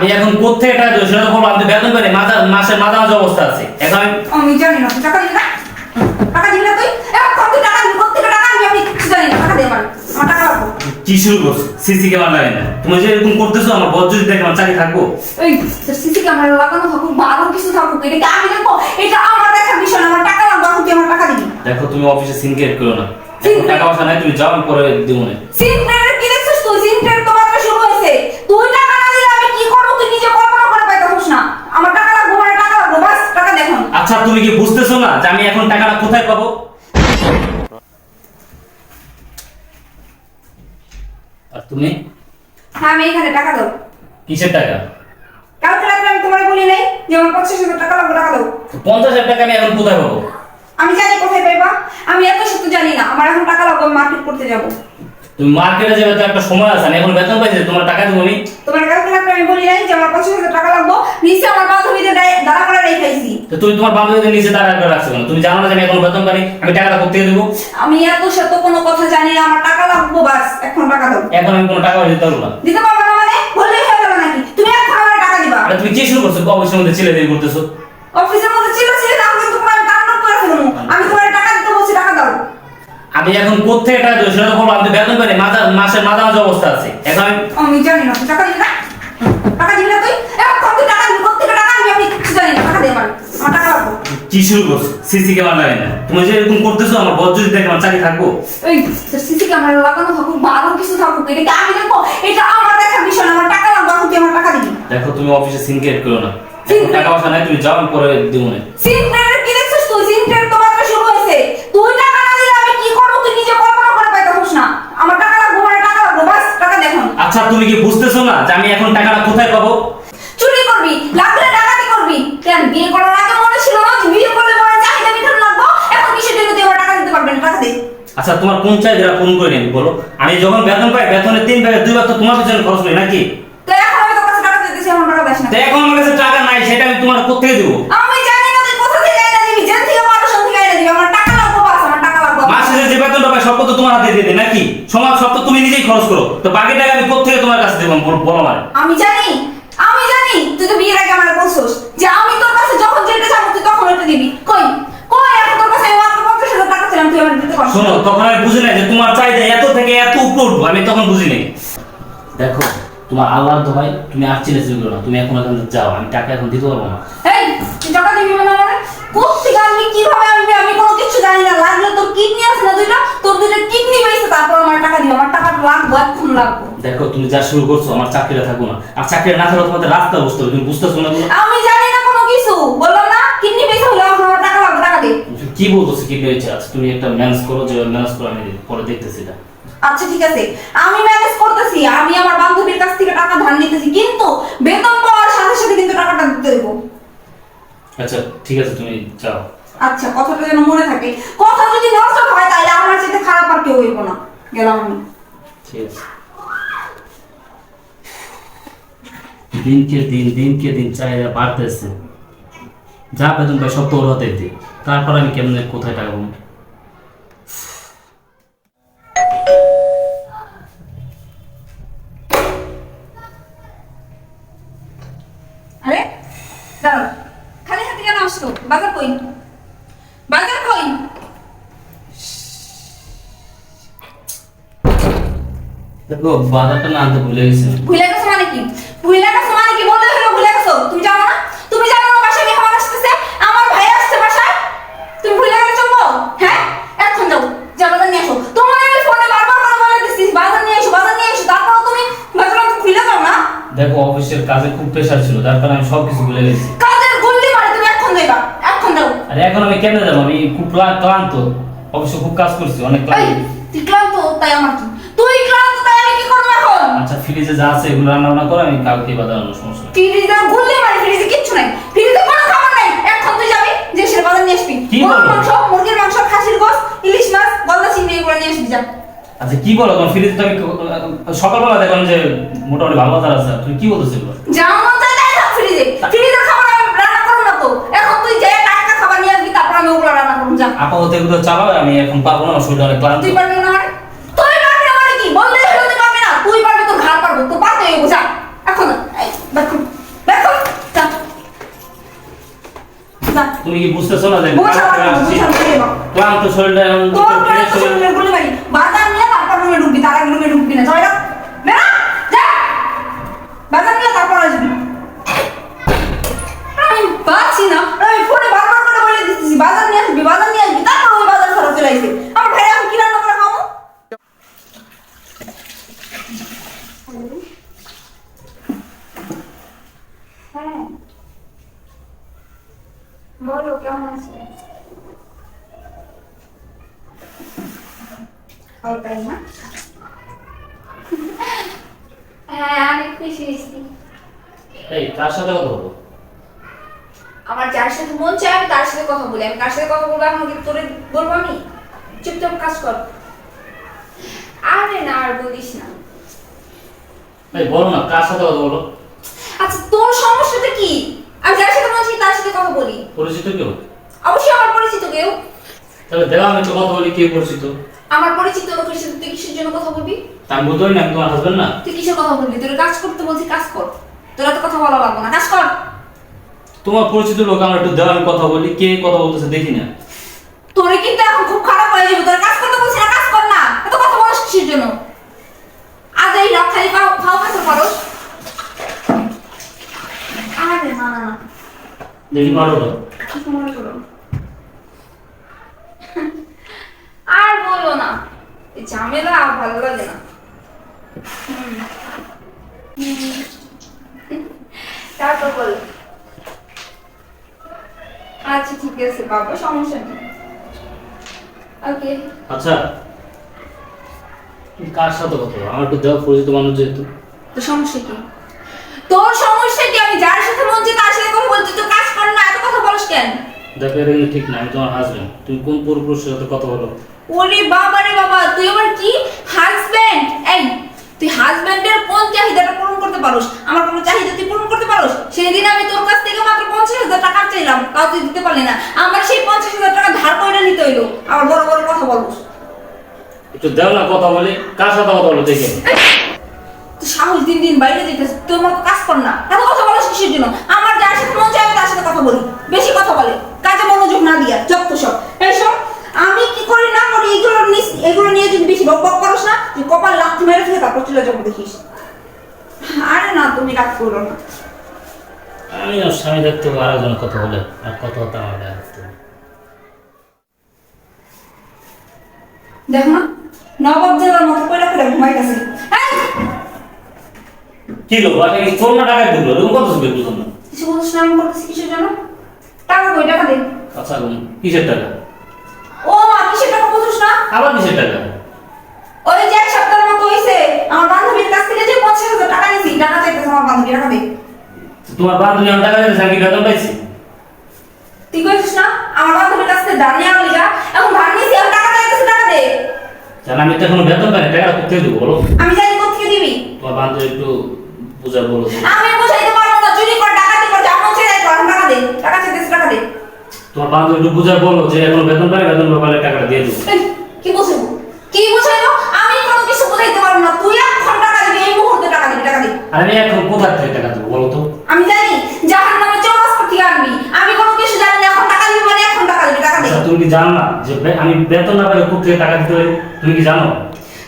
আমি এখন কোথেকে টাকা দেবো সেটা তো বলব আমি তো বেতন পাই মাঝে মাসের মাঝামাঝি অবস্থা আছে। এখন আমি আমি জানি না টাকা দিবি না? টাকা দিবি না তুই? এখন কত টাকা দিবি কত টাকা আনবি আমি? কিছু জানি না টাকা দে আমার। আমার টাকা রাখব কি শুরু করছ? সিসি ক্যামেরা লাগে না। তুমি যে এরকম করতেছো আমার বদ যদি দেখে আমার চাকরি থাকব। এই সিসি ক্যামেরা লাগানো থাকুক বা আরও কিছু থাকুক এটা কি আমি দেখব? এটা আমার দেখার বিষয় না আমার টাকা লাগবে এখন তুই আমার টাকা দিবি। দেখো তুমি অফিসে সিন ক্রিয়েট করো না। টাকা পয়সা নাই তুমি যাও আমি পরে দিব না। সিন ট্রেনের কি দেখছিস তুই সিন ট্রেন তো মাত্র শুরু হয়েছে তুই টাকা না দিলে আমি কি করব তুই নিজে কল্পনা করে পাইতেছিস না আমার টাকা লাগবে মানে টাকা লাগবে বাস টাকা দেখুন আচ্ছা তুমি কি বুঝতেছো না যে আমি এখন টাকাটা কোথায় পাবো? আর তুমি? হ্যাঁ আমি এখানে টাকা দাও। কিসের টাকা? কালকে রাত্রে আমি তোমার বলি নাই যে আমার পঞ্চাশ হাজার টাকা লাগবে টাকা দাও। পঞ্চাশ হাজার টাকা আমি এখন কোথায় পাবো? আমি জানি কোথায় পাইবা। আমি এত সত্য জানি না। আমার এখন টাকা লাগবে মার্কেট করতে যাব। তুমি মার্কেটে যাবে তো একটা সময় আছে এখন বেতন পাইছি তোমার টাকা দেবো আমি। তোমার কালকে রাত্রে আমি বলি নাই যে আমার পঞ্চাশ হাজার টাকা লাগবে নিচে আমার বান্ধবীদের দাঁড়া- করে রেখাইছি তো তুমি তোমার বান্ধবীদের নিচে দাঁড়া করে রাখছো কেন? তুমি জানো না যে আমি এখন বেতন পাই আমি টাকাটা কোথেকে দেবো? আমি এত সত্য কোনো কথা জানি না আমার টাকা লাগবে বাস এখন টাকা দাও। এখন আমি কোনো টাকা দিতে পারব না। দিতে পারবে না মানে? বললেই হয়ে গেল নাকি? তুমি এখন আমার টাকা দিবা। আরে তুমি কি শুরু করছ? অবশ্যই মধ্যে ছেলে দিয়ে করতেছো। অফিসের মধ্যে ছিল ছিল না আমি তোমার কান্ড করে ফেলব আমি তোমার টাকা দিতে বলছি টাকা দাও আমি এখন কোথেকে টাকা দেবো সেটা আমি তো বেতন পাই মাঝে মাসের মাঝামাঝি অবস্থা আছে। এখন আমি আমি জানি না টাকা দিবি না? টাকা দিবি না তুই? কত টাকা দিবি কত টাকা আনবি আমি কিছু জানি না টাকা দে আমার আমার টাকা লাগবে। কি শুরু করছ? সিসি ক্যামেরা লাগে না। তুমি যে এরকম করতেছো আমার বদ যদি দেখে আমার চাকরি থাকব। এই সিসি ক্যামেরা লাগানো থাকুক বা আরও কিছু থাকুক এটা কি আমি দেখব? এটা আমার দেখার বিষয় না আমার টাকা লাগবে এখন তুই আমার টাকা দিবি। দেখো তুমি অফিসে সিন ক্রিয়েট করো না। টাকা পয়সা নাই তুমি যাও আমি পরে দিব না। সিন ট্রেনের কি দেখছিস তুই সিন ট্রেন তো মাত্র শুরু হয়েছে তুই টাকা না দিলে আমি কি করব তুই নিজে কল্পনা করে পাইতেছিস না আমার টাকা লাগবে মানে টাকা লাগবে বাস টাকা দেখুন আচ্ছা তুমি কি বুঝতেছো না যে আমি এখন টাকাটা কোথায় পাবো? চুরি করবি লাগলে ডাকাতি করবি। কেন বিয়ে করার আগে মনে ছিল না যে বিয়ে করলে মনে চাহিদা মিটানো লাগবো? এখন কিসের জন্য তুই টাকা দিতে পারবেন টাকা দে। আচ্ছা তোমার কোন চাহিদাটা ফোন করে নেবে বলো? আমি যখন বেতন পাই বেতনের তিন ভাগে দুই ভাগ তো তোমার পিছনে খরচ করি নাকি? তো এখন আমি তোর কাছে টাকা দিতেছি আমার টাকা দিস না। তো এখন আমার কাছে টাকা নাই সেটা আমি তোমার কোথেকে দেবো? করো তো বাকি টাকা আমি তোমার কাছে দেবো? বল- বলো আমার। আমি জানি আমি জানি তুই তো বিয়ের আগে আমার বলছিস যে আমি তোর কাছে যখন তুই তখন এটা দিবি। কই? কই এখন তোর কাছে আমি মাত্র পঞ্চাশ হাজার টাকা ছিলাম তুই আমার দিতে পারছিস শোনো তখন আমি বুঝি নাই যে তোমার চাহিদা এত থেকে এত উপর আমি তখন বুঝি নাই। দেখো তোমার আল্লাহর দোহাই তুমি আর চিনে চিনে করো না তুমি এখন এখান যাও আমি টাকা এখন দিতে পারব না। এই তুই টাকা দিবি মানে কোথেকে আনবি কীভাবে আনবি আমি কোনো কিছু জানি না। লাগলে তোর কিডনি আছে না দুইটা? তোর দুইটা কিডনি পেয়েছে তারপর আমার টাকা দিবি। আমার টাকা লাগবে এখন লাগবে। দেখো তুমি যা শুরু করছ আমার চাকরিটা থাকব না। আর চাকরিটা না থাকলে তোমাদের রাস্তা বুঝতে হবে তুমি বুঝতেছো না আমি জানি না কোনো কিছু। বললাম না কিডনি পেয়েছে হলে আমার টাকা লাগবে টাকা দে। কি বলতেছো কি হয়েছে আজ তুমি একটা ম্যানেজ করো যে ম্যানেজ করো আমি পরে দেখতেছি এটা। আচ্ছা ঠিক আছে। আমি ম্যানেজ করতেছি আমি আমার বান্ধবীর কাছ থেকে টাকা ধার নিতেছি কিন্তু বেতন পাওয়ার সাথে সাথে কিন্তু টাকাটা দিতে হইব। আচ্ছা ঠিক আছে তুমি যাও। আচ্ছা কথাটা যেন মনে থাকে। কথা যদি নষ্ট হয় তাহলে আমার সাথে খারাপ আর কেউ হইব না। গেলাম আমি। ঠিক আছে। দিনকে দিন দিনকে দিন চাহিদা বাড়তেছে। যা বেতন পাই সব তোর হাতে তারপর আমি কেমনে কোথায় টাকা দাঁড়াও। খালি হাতে কেন আসলো? বাজার কই? বাজার কই? দেখো বাজারটা না আনতে ভুলে গেছি। ভুলে গেছো মানে কি? ভুলে গেছো মানে কি? বললে হলো ভুলে গেছো? তুমি জানো না বাসায় মেহমান আসতেছে আমার ভাই আসছে বাসায় তুমি ভুলে গেলে চলবো হ্যাঁ এখন যাও যা বাজার নিয়ে আসো তোমার আমি ফোনে বারবার করে বলে দিচ্ছি বাজার নিয়ে এসো বাজার নিয়ে এসো তারপর তুমি বাজার আনতে ভুলে যাও না দেখো অফিসের কাজে খুব প্রেশার ছিল যার কারণে আমি সব কিছু ভুলে গেছি। কাজের গুল্লি মারে তুমি এখন যাইবা এখন যাও আর এখন আমি কেন যাব আমি খুব ক্লান্ত। অবশ্য খুব কাজ করছি অনেক ক্লান্ত। তুই ক্লান্ত তাই আমার কি? তুই ক্লান্ত তাই আমি কি করব এখন? আচ্ছা ফ্রিজে যা আছে এগুলো রান্না বান্না করে আমি কালকে বাজার সমস্যা ফ্রিজে গুল্লি মারে ফ্রিজে কিচ্ছু নাই। ফ্রিজে কোনো খাবার নাই। এখন তুই যাবি যে সে বাজার নিয়ে আসবি। কি গরুর আচ্ছা কি বলো? তোমার ফ্রিজে তুমি সকালবেলা দেখলাম যে মোটামুটি ভালো বাজার আছে। তুমি কি বলতেছিল যাও না তাই দেখা ফ্রিজে ফ্রিজে খাবার রান্না করো না তো। এখন তুই যে টাটকা খাবার নিয়ে আসবি তারপর আমি ওগুলো রান্না করব যা। আপাতত এগুলো চালাও আমি এখন পারব না শরীর অনেক ক্লান্ত। তুই পারবি না মানে? তুই পারবি না মানে কি? বলতে শুনতে পারবি না? তুই পারবি তো ঘাড় পারব তো পারতে হইব যা। এখন দেখো দেখো তুমি কি বুঝতেছো না যে ক্লান্ত শরীরটা এখন না? হ্যাঁ অনেক খুশি হয়েছি। এই কার সাথে কথা বলব? আমার যার সাথে মন চায় আমি তার সাথে কথা বলি। আমি কার সাথে কথা বলব? এখন তোরে বলব আমি? চুপচাপ কাজ কর। আরে না আর বলিস না। এই বলো না কার সাথে কথা বলো? আচ্ছা তোর সমস্যাটা কি? আমি যার সাথে মন তার সাথে কথা বলি। পরিচিত কেউ? অবশ্যই আমার পরিচিত কেউ। তাহলে দেওয়া আমি তো কথা বলি কে পরিচিত? আমার পরিচিত লোকের সাথে তুই কিসের জন্য কথা বলবি? তার পারি না তোমার হাজবেন্ড না। তুই কিসের কথা বলবি? তোর কাজ করতে বলছি কাজ কর। তোরা তো কথা বলা লাগবে না কাজ কর। তোমার পরিচিত লোক আমরা একটু দেওয়া আমি কথা বলি কে কথা বলতেছে দেখি না। তোরে কিন্তু এখন খুব খারাপ হয়ে যাবে। তোর কাজ করতে বলছি না কাজ কর না। এত কথা বলিস কিসের জন্য? আজ এই রাত খালি খাও খাও কাছে পারোস আরে না না না। দেখি পারো তো কিছু মনে করো না। আর বলো না এই ঝামেলা আর ভালো লাগে না হুম। হুম। তারপর বলো আচ্ছা ঠিক আছে বাবা সমস্যা নেই। ওকে। আচ্ছা কার সাথে কথা বলো? আমার একটু দেওয়া পরিচিত মানুষ যেহেতু। তো সমস্যা কি? তোর সমস্যা কি? আমি যার সাথে মন চাই তার সাথে কথা বলছি তো কাজ কর না এত কথা বলিস কেন? দেখো এটা কিন্তু ঠিক না আমি তোমার হাজবেন্ড তুমি কোন পরিপুরুষের সাথে কথা বলো? ওরে বাবা রে বাবা তুই আবার কি? হাজবেন্ড এই তুই হাজবেন্ডের কোন চাহিদাটা পূরণ করতে পারোস? আমার কোনো চাহিদা তুই পূরণ করতে পারোস সেদিন আমি তোর কাছ থেকে মাত্র পঞ্চাশ হাজার টাকা চাইলাম তাও তুই দিতে পারলি না। আমার সেই পঞ্চাশ হাজার টাকা ধার করে নিতে হইল। আবার বড় বড় কথা বলব। একটু দেও না কথা বলি কার সাথে কথা বলো দেখে। তুই সাহস দিন দিন বাইরে যেতে তোর মতো কাজ কর না। এত কথা বলো কিসের জন্য আমার যার সাথে মন চাই আমি তার সাথে কথা বলি বেশি কথা বলে কাজে মনোযোগ না দিয়া যত সব এই সব আমি কি করি না করি এগুলো নিস- এগুলো নিয়ে যদি বেশি বক বক করস না তুই কপাল লাথি মেরে থেকে তারপর চলে যাব দেখিস আরে না তুমি রাগ করো না আমি আমার স্বামী আরেকজন কথা বলে আর কথা হতে আমার দেখো না নবাব দেওয়ার মতো কইরা করে ঘুমাইতেছে এই! কি লোক বাটা কি চোর না টাকা ঢুকলো এরকম কত সুখে বুঝলাম না কিছু বলছিস না আমি কিসের জন্য? টাকা কই টাকা দে। আচ্ছা কিসের টাকা? ও মা কিসের টাকা না? আবার কিসের টাকা? ওই যে এক সপ্তাহের মতো হইছে আমার বান্ধবীর কাছ থেকে যে পঞ্চাশ হাজার টাকা নিয়েছি টাকা চাইতেছে আমার বান্ধবী টাকা দে। তোমার বান্ধবী আমার টাকা আমি কি বেতন পাইছি? তুই কইছিস না? আমার বান্ধবীর কাছ থেকে ধার নেওয়া লিগা এখন ধার নিয়েছি এখন টাকা চাইতেছে টাকা দে। জান আমি তো এখনও বেতন পাই টাকা কোথায় দেবো বলো? আমি জানি কোথেকে দিবি। তোমার বান্ধবী একটু বুঝা বলো আমি বুঝাইতে পারব না চুরি কর ডাকাতি কর যা মন চাই কর টাকা দে টাকা চাইতেছে টাকা দে। তোমার বান্ধবী একটু বুঝা বলো যে এখন বেতন পাই বেতন পাইলে টাকাটা দিয়ে দেব। কি বুঝাইবো কি বুঝাইবো আমি কোনো কিছু বুঝাইতে পারব না তুই এখন টাকা দিবি এই মুহূর্তে টাকা দিবি টাকা দিবি আর আমি এখন কোথায় থেকে টাকা দেবো বলো তো আমি জানি জাহান নামে চৌরাস্তা থেকে আনবি আমি কোনো কিছু জানি না এখন টাকা দিবি মানে এখন টাকা দিবি টাকা দে আচ্ছা, তুমি কি জানো না যে আমি বেতন না পাইলে কোথা টাকা দিতে পারি তুমি কি জানো?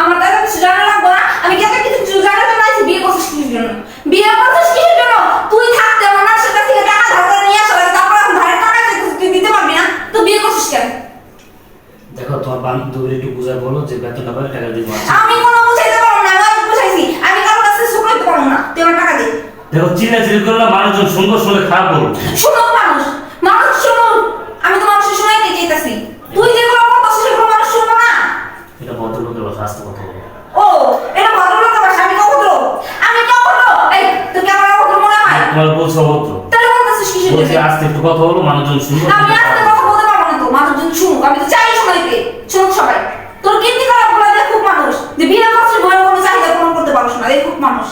আমার কাছে কিছু জানা লাগবে না? আমি কাছে কিছু কিছু জানা তো নাই বিয়ে করছিস কিসের জন্য? বিয়ে করছিস কিসের জন্য? তুই থাকতে আমার কাছ থেকে টাকা ধার করে নিয়ে আসা লাগে তারপর এখন ধারের টাকা তুই দিতে পারবি না? তো বিয়ে করছিস কেন? দেখো তোমার বান্ধবীর একটু বুঝা বলো যে বেতন না পাইলে টাকা দিব আমি কোনো বুঝাইতে পারব না আমি বুঝাইছি। আমি কারোর কাছে সুখ করতে পারব না। তুই আমার টাকা দে। দেখো চিল্লা চিল্লি করলে মানুষজন সুন্দর শুনলে খারাপ বলব শুনুক মানুষ মানুষ শুনুক আমি তো মানুষের শোনাইতে চাইতেছি তুই যেগুলো করতেছিস সেগুলো মানুষ শুনব না এটা ভদ্রলোকের ভাষা আসতে কথা বলো। ও এটা আমি এই তুই কি আমার অভদ্র মনে হয়? তোমার বলছো অভদ্র। তাহলে বলতেছিস বলছি আস্তে একটু কথা বলো মানুষজন আমি কথা বলতে পারব না তো মানুষজন শুনুক। আমি তো চাই শুনুক সবাই। তোর কীর্তি খারাপ বলে দেখুক মানুষ। যে বিনা করছিস বলে কোনো চাহিদা পূরণ করতে পারছিস না দেখুক মানুষ।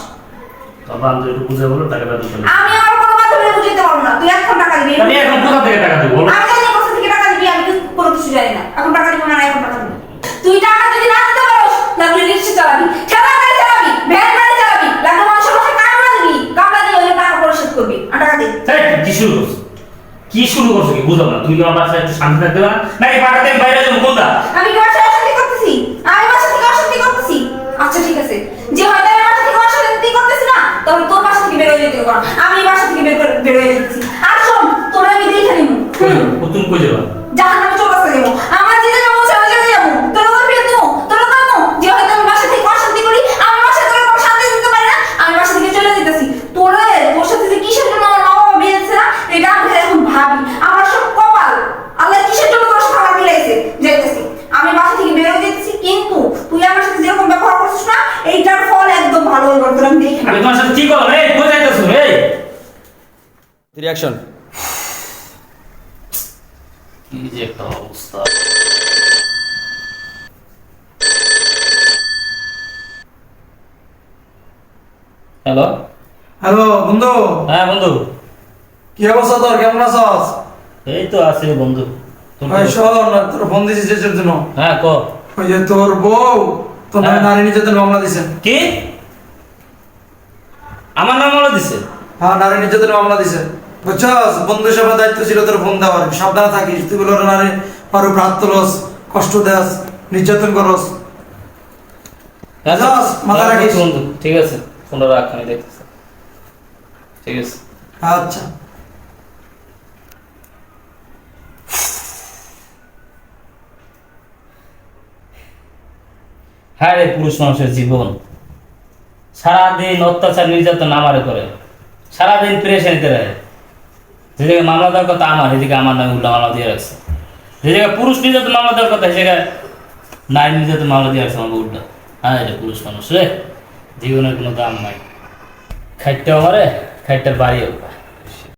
একটু বুঝা বলো টাকা বেতন পেলে আমি আমার কোনো বান্ধবী বুঝতে পারব না তুই এখন টাকা দিবি আমি এখন কোথা থেকে টাকা দেবো বলো আমি জানি কোথা থেকে টাকা দিবি আমি তো কোনো কিছু জানি না এখন টাকা দিব না এখন টাকা দিবি তুই টাকা যদি না দিতে পারোস তাহলে রিক্সা চালাবি ঠেলা গাড়ি চালাবি ভ্যান গাড়ি চালাবি লাগলে মানুষের মাথায় কামড়া দিবি কামড়া দিয়ে ওই টাকা পরিশোধ করবি আর টাকা দে এই, কি শুরু? করছ? কি শুরু করছ কি? বুঝলাম না। তুমি কি আমার বাসায় একটু শান্তি থাকতে পারো? নাকি পাঠাতে আমি বাইরে যাব? কোনটা? আমি কি বাসায় অশান্তি করতেছি? আমি বাসা থেকে অশান্তি করতেছি? আচ্ছা ঠিক আছে। যে হয়তো আমি বাসা থেকে অশান্তি করতেছি না তাহলে তোর বাসা থেকে বের হয়ে যেতে পারো। আমি বাসা থেকে বের করে বের হয়ে যাচ্ছি আর শোন তোরা আমি দেখে নিব। ও তুমি কই যাবা? জাহান্নামে চলে যাব আমার যে জায়গা বলছে ওই জায়গায় যাব তোর ওখানে ফিরে দেবো তোর ওখানে দেবো যে হয়তো আমি বাসা থেকে অশান্তি করি আমি বাসা থেকে কোনো শান্তি দিতে পারি না আমি বাসা থেকে চলে যেতেছি তোরে তোর সাথে যে কিসের জন্য আমার মা বাবা বিয়ে দিচ্ছে না এটা আমি এখন ভাবি আমার সব কপাল আল্লাহ কিসের জন্য তোর সাথে আমার মিলাইছে যেতেছি আমি বাসা থেকে বের হয়ে যেতেছি কিন্তু তুই আমার সাথে যেরকম ব্যবহার করছিস না এইটার ফল একদম ভালো হয়ে তোর আমি দেখি আমি তোমার সাথে কি করলাম এই কই যাইতেছো এই রিয়াকশন কি যে একটা অবস্থা হ্যালো? হ্যালো বন্ধু। হ্যাঁ বন্ধু। কি অবস্থা তোর? কেমন আছস? এই তো আছি বন্ধু। ভাই শোন তোর ফোন দিছিস যে জন্য। হ্যাঁ ক? ওই যে তোর বউ তোর নামে হ্যাঁ। নারী নির্যাতন মামলা দিছে। কি? আমার নাম বলে দিছে? হ্যাঁ নারী নির্যাতন মামলা দিছে। বুঝছস? বন্ধু হিসেবে দায়িত্ব ছিল তোর ফোন দেওয়ার। সাবধানে থাকিস। তুই বলে নারী আর উপর হাত তোলস কষ্ট দেস নির্যাতন করস। হ্যাঁ মাথা হ্যাঁ, রাখিস। বন্ধু ঠিক আছে। ফোনটা রাখ আমি দেখতেছি। ঠিক আছে? আচ্ছা। হ্যাঁ রে পুরুষ মানুষের জীবন। সারাদিন অত্যাচার নির্যাতন আমারে করে। সারাদিন প্রেশানিতে রহে যে জায়গায় মামলা দেওয়ার কথা আমার এদিকে আমার নামে উল্টা মামলা দিয়ে রাখছে। যে জায়গায় পুরুষ নির্যাতন মামলা দেওয়ার কথা সে জায়গায় নারী নির্যাতন মামলা দিয়ে রাখছে আমাকে উল্টা। হ্যাঁ রে পুরুষ মানুষ রে। জীবনের কোনো দাম নাই। খাইটটাও মারে খাইটটার বাড়িও